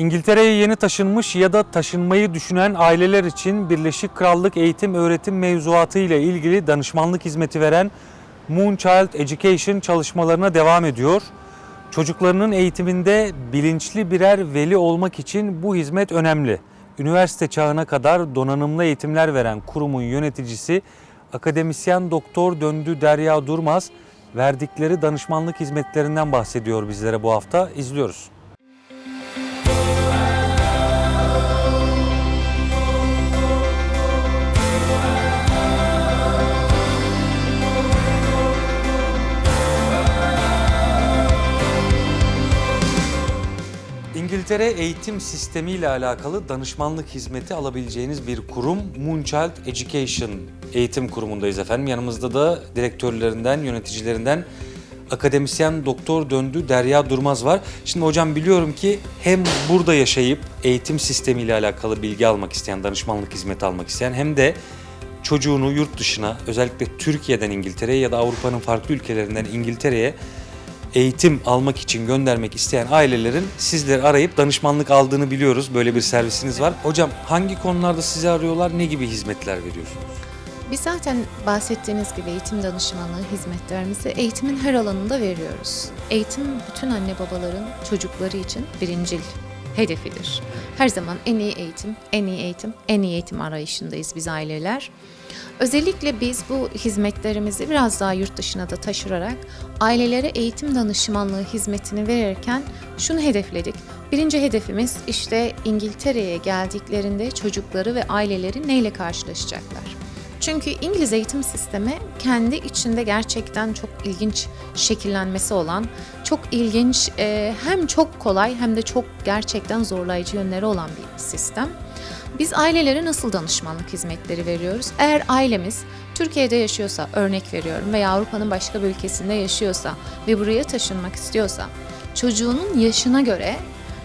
İngiltere'ye yeni taşınmış ya da taşınmayı düşünen aileler için Birleşik Krallık eğitim öğretim mevzuatı ile ilgili danışmanlık hizmeti veren Moonchild Education çalışmalarına devam ediyor. Çocuklarının eğitiminde bilinçli birer veli olmak için bu hizmet önemli. Üniversite çağına kadar donanımlı eğitimler veren kurumun yöneticisi akademisyen doktor Döndü Derya Durmaz verdikleri danışmanlık hizmetlerinden bahsediyor bizlere bu hafta. İzliyoruz. İngiltere eğitim sistemi ile alakalı danışmanlık hizmeti alabileceğiniz bir kurum Moonchild Education eğitim kurumundayız efendim. Yanımızda da direktörlerinden, yöneticilerinden akademisyen doktor döndü Derya Durmaz var. Şimdi hocam biliyorum ki hem burada yaşayıp eğitim sistemi ile alakalı bilgi almak isteyen, danışmanlık hizmeti almak isteyen hem de çocuğunu yurt dışına özellikle Türkiye'den İngiltere'ye ya da Avrupa'nın farklı ülkelerinden İngiltere'ye eğitim almak için göndermek isteyen ailelerin sizleri arayıp danışmanlık aldığını biliyoruz. Böyle bir servisiniz var. Hocam hangi konularda sizi arıyorlar? Ne gibi hizmetler veriyorsunuz? Biz zaten bahsettiğiniz gibi eğitim danışmanlığı hizmetlerimizi eğitimin her alanında veriyoruz. Eğitim bütün anne babaların çocukları için birincil hedefidir. Her zaman en iyi eğitim, en iyi eğitim, en iyi eğitim arayışındayız biz aileler. Özellikle biz bu hizmetlerimizi biraz daha yurt dışına da taşırarak ailelere eğitim danışmanlığı hizmetini verirken şunu hedefledik. Birinci hedefimiz işte İngiltere'ye geldiklerinde çocukları ve aileleri neyle karşılaşacaklar? Çünkü İngiliz eğitim sistemi kendi içinde gerçekten çok ilginç şekillenmesi olan, çok ilginç e, hem çok kolay hem de çok gerçekten zorlayıcı yönleri olan bir sistem. Biz ailelere nasıl danışmanlık hizmetleri veriyoruz? Eğer ailemiz Türkiye'de yaşıyorsa, örnek veriyorum veya Avrupa'nın başka bir ülkesinde yaşıyorsa ve buraya taşınmak istiyorsa, çocuğunun yaşına göre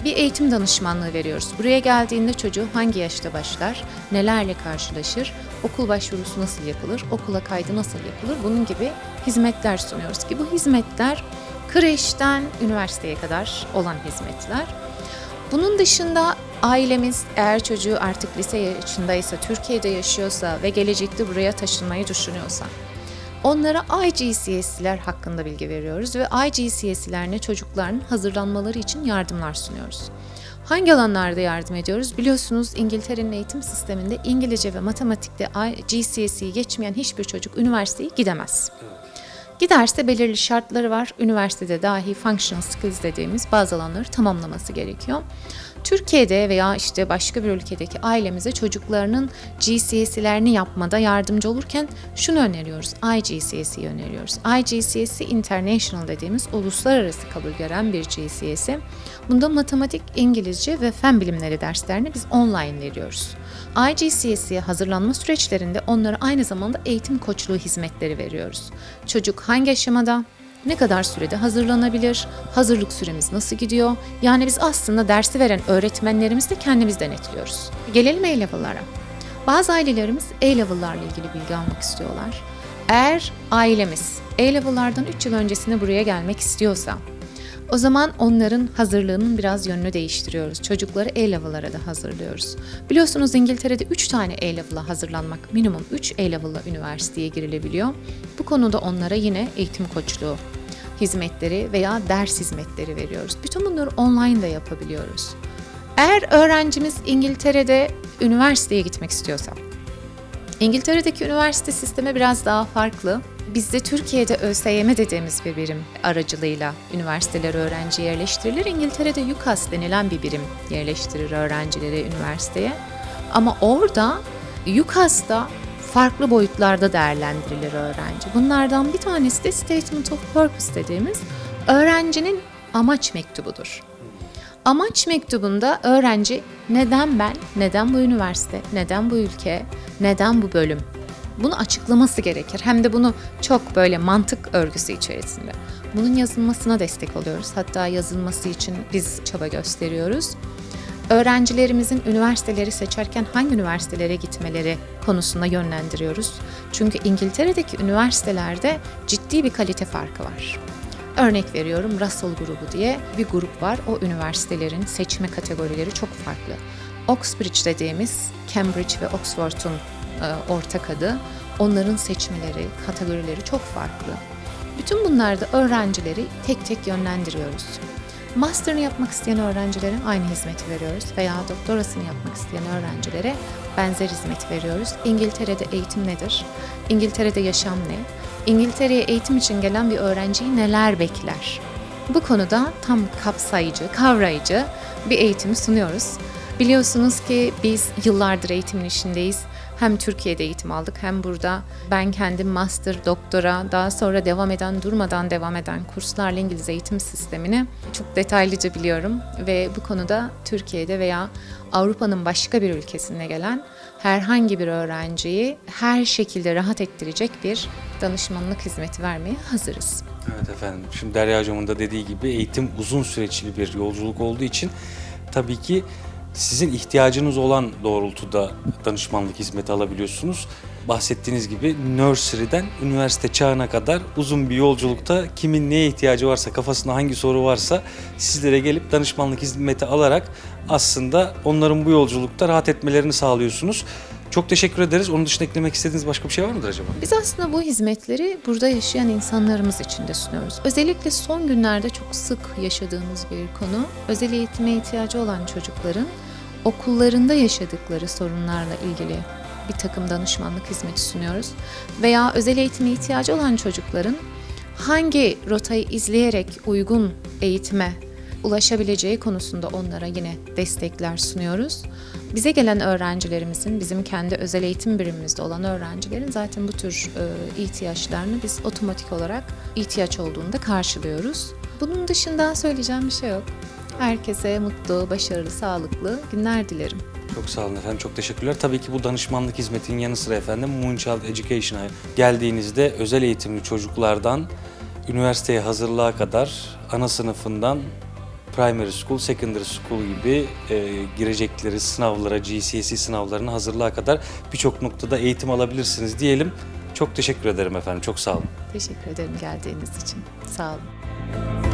bir eğitim danışmanlığı veriyoruz. Buraya geldiğinde çocuğu hangi yaşta başlar, nelerle karşılaşır, okul başvurusu nasıl yapılır, okula kaydı nasıl yapılır bunun gibi hizmetler sunuyoruz ki bu hizmetler kreşten üniversiteye kadar olan hizmetler. Bunun dışında ailemiz eğer çocuğu artık lise yaşındaysa, Türkiye'de yaşıyorsa ve gelecekte buraya taşınmayı düşünüyorsa Onlara IGCS'ler hakkında bilgi veriyoruz ve IGCS'lerine çocukların hazırlanmaları için yardımlar sunuyoruz. Hangi alanlarda yardım ediyoruz? Biliyorsunuz İngiltere'nin eğitim sisteminde İngilizce ve matematikte GCSE'yi geçmeyen hiçbir çocuk üniversiteye gidemez. Giderse belirli şartları var. Üniversitede dahi functional skills dediğimiz bazı alanları tamamlaması gerekiyor. Türkiye'de veya işte başka bir ülkedeki ailemize çocuklarının GCSE'lerini yapmada yardımcı olurken şunu öneriyoruz. IGCSE'yi öneriyoruz. IGCSE International dediğimiz uluslararası kabul gören bir GCSE. Bunda matematik, İngilizce ve fen bilimleri derslerini biz online veriyoruz. IGCSE'ye hazırlanma süreçlerinde onlara aynı zamanda eğitim koçluğu hizmetleri veriyoruz. Çocuk hangi aşamada, ne kadar sürede hazırlanabilir, hazırlık süremiz nasıl gidiyor? Yani biz aslında dersi veren öğretmenlerimiz de kendimiz denetliyoruz. Gelelim A-Level'lara. Bazı ailelerimiz A-Level'larla ilgili bilgi almak istiyorlar. Eğer ailemiz A-Level'lardan 3 yıl öncesinde buraya gelmek istiyorsa, o zaman onların hazırlığının biraz yönünü değiştiriyoruz. Çocukları A-Level'lara da hazırlıyoruz. Biliyorsunuz İngiltere'de 3 tane A-Level'a hazırlanmak, minimum 3 A-Level'la üniversiteye girilebiliyor. Bu konuda onlara yine eğitim koçluğu hizmetleri veya ders hizmetleri veriyoruz. Bütün bunları online de yapabiliyoruz. Eğer öğrencimiz İngiltere'de üniversiteye gitmek istiyorsa, İngiltere'deki üniversite sistemi biraz daha farklı. Bizde Türkiye'de ÖSYM dediğimiz bir birim aracılığıyla üniversiteler öğrenci yerleştirilir. İngiltere'de UCAS denilen bir birim yerleştirir öğrencileri üniversiteye. Ama orada UCAS'ta farklı boyutlarda değerlendirilir öğrenci. Bunlardan bir tanesi de Statement of Purpose dediğimiz öğrencinin amaç mektubudur. Amaç mektubunda öğrenci neden ben, neden bu üniversite, neden bu ülke, neden bu bölüm bunu açıklaması gerekir. Hem de bunu çok böyle mantık örgüsü içerisinde. Bunun yazılmasına destek oluyoruz. Hatta yazılması için biz çaba gösteriyoruz. Öğrencilerimizin üniversiteleri seçerken hangi üniversitelere gitmeleri konusunda yönlendiriyoruz. Çünkü İngiltere'deki üniversitelerde ciddi bir kalite farkı var. Örnek veriyorum Russell grubu diye bir grup var. O üniversitelerin seçme kategorileri çok farklı. Oxbridge dediğimiz Cambridge ve Oxford'un e, ortak adı. Onların seçmeleri, kategorileri çok farklı. Bütün bunlarda öğrencileri tek tek yönlendiriyoruz. Master'ını yapmak isteyen öğrencilere aynı hizmeti veriyoruz veya doktorasını yapmak isteyen öğrencilere benzer hizmet veriyoruz. İngiltere'de eğitim nedir? İngiltere'de yaşam ne? İngiltere'ye eğitim için gelen bir öğrenciyi neler bekler? Bu konuda tam kapsayıcı, kavrayıcı bir eğitimi sunuyoruz. Biliyorsunuz ki biz yıllardır eğitimin işindeyiz. Hem Türkiye'de eğitim aldık hem burada ben kendim master, doktora, daha sonra devam eden, durmadan devam eden kurslarla İngiliz eğitim sistemini çok detaylıca biliyorum. Ve bu konuda Türkiye'de veya Avrupa'nın başka bir ülkesinde gelen herhangi bir öğrenciyi her şekilde rahat ettirecek bir danışmanlık hizmeti vermeye hazırız. Evet efendim. Şimdi Derya Hocam'ın da dediği gibi eğitim uzun süreçli bir yolculuk olduğu için tabii ki sizin ihtiyacınız olan doğrultuda danışmanlık hizmeti alabiliyorsunuz. Bahsettiğiniz gibi nursery'den üniversite çağına kadar uzun bir yolculukta kimin neye ihtiyacı varsa, kafasında hangi soru varsa sizlere gelip danışmanlık hizmeti alarak aslında onların bu yolculukta rahat etmelerini sağlıyorsunuz. Çok teşekkür ederiz. Onun dışında eklemek istediğiniz başka bir şey var mıdır acaba? Biz aslında bu hizmetleri burada yaşayan insanlarımız için de sunuyoruz. Özellikle son günlerde çok sık yaşadığımız bir konu, özel eğitime ihtiyacı olan çocukların okullarında yaşadıkları sorunlarla ilgili bir takım danışmanlık hizmeti sunuyoruz. Veya özel eğitime ihtiyacı olan çocukların hangi rotayı izleyerek uygun eğitime ulaşabileceği konusunda onlara yine destekler sunuyoruz. Bize gelen öğrencilerimizin, bizim kendi özel eğitim birimimizde olan öğrencilerin zaten bu tür e, ihtiyaçlarını biz otomatik olarak ihtiyaç olduğunda karşılıyoruz. Bunun dışında söyleyeceğim bir şey yok. Herkese mutlu, başarılı, sağlıklı günler dilerim. Çok sağ olun efendim. Çok teşekkürler. Tabii ki bu danışmanlık hizmetinin yanı sıra efendim Moonchild Education'a geldiğinizde özel eğitimli çocuklardan üniversiteye hazırlığa kadar ana sınıfından primary school, secondary school gibi e, girecekleri sınavlara, GCSE sınavlarına hazırlığa kadar birçok noktada eğitim alabilirsiniz diyelim. Çok teşekkür ederim efendim. Çok sağ olun. Teşekkür ederim geldiğiniz için. Sağ olun.